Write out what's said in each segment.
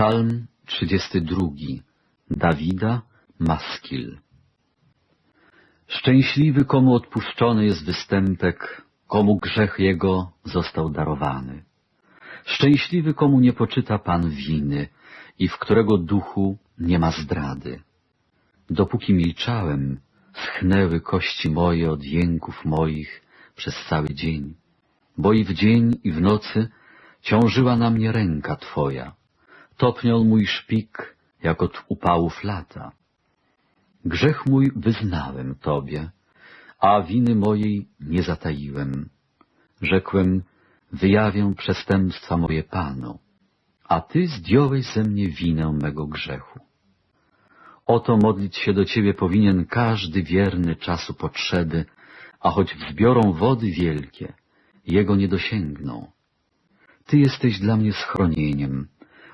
Psalm 32 Dawida Maskil Szczęśliwy, komu odpuszczony jest występek, komu grzech jego został darowany. Szczęśliwy, komu nie poczyta Pan winy i w którego duchu nie ma zdrady. Dopóki milczałem, schnęły kości moje od jęków moich przez cały dzień, bo i w dzień i w nocy ciążyła na mnie ręka Twoja topniał mój szpik, jak od upałów lata. Grzech mój wyznałem Tobie, a winy mojej nie zataiłem. Rzekłem, wyjawię przestępstwa moje Panu, a Ty zdjąłeś ze mnie winę mego grzechu. Oto modlić się do Ciebie powinien każdy wierny czasu potrzeby, a choć wzbiorą wody wielkie, Jego nie dosięgną. Ty jesteś dla mnie schronieniem,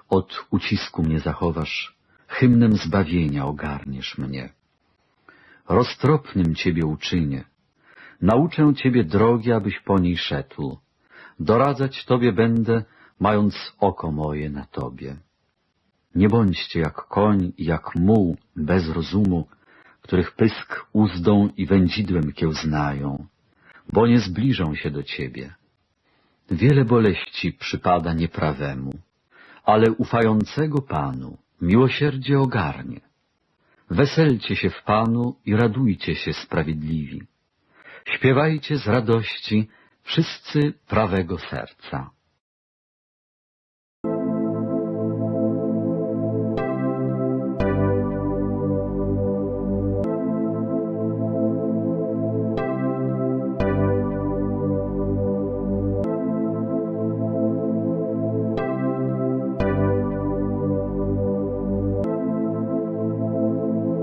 od ucisku mnie zachowasz, hymnem zbawienia ogarniesz mnie. Roztropnym Ciebie uczynię, nauczę Ciebie drogi, abyś po niej szedł. Doradzać Tobie będę, mając oko moje na Tobie. Nie bądźcie jak koń i jak muł bez rozumu, których pysk uzdą i wędzidłem kiełznają, bo nie zbliżą się do Ciebie. Wiele boleści przypada nieprawemu, ale ufającego Panu miłosierdzie ogarnie. Weselcie się w Panu i radujcie się sprawiedliwi. Śpiewajcie z radości wszyscy prawego serca.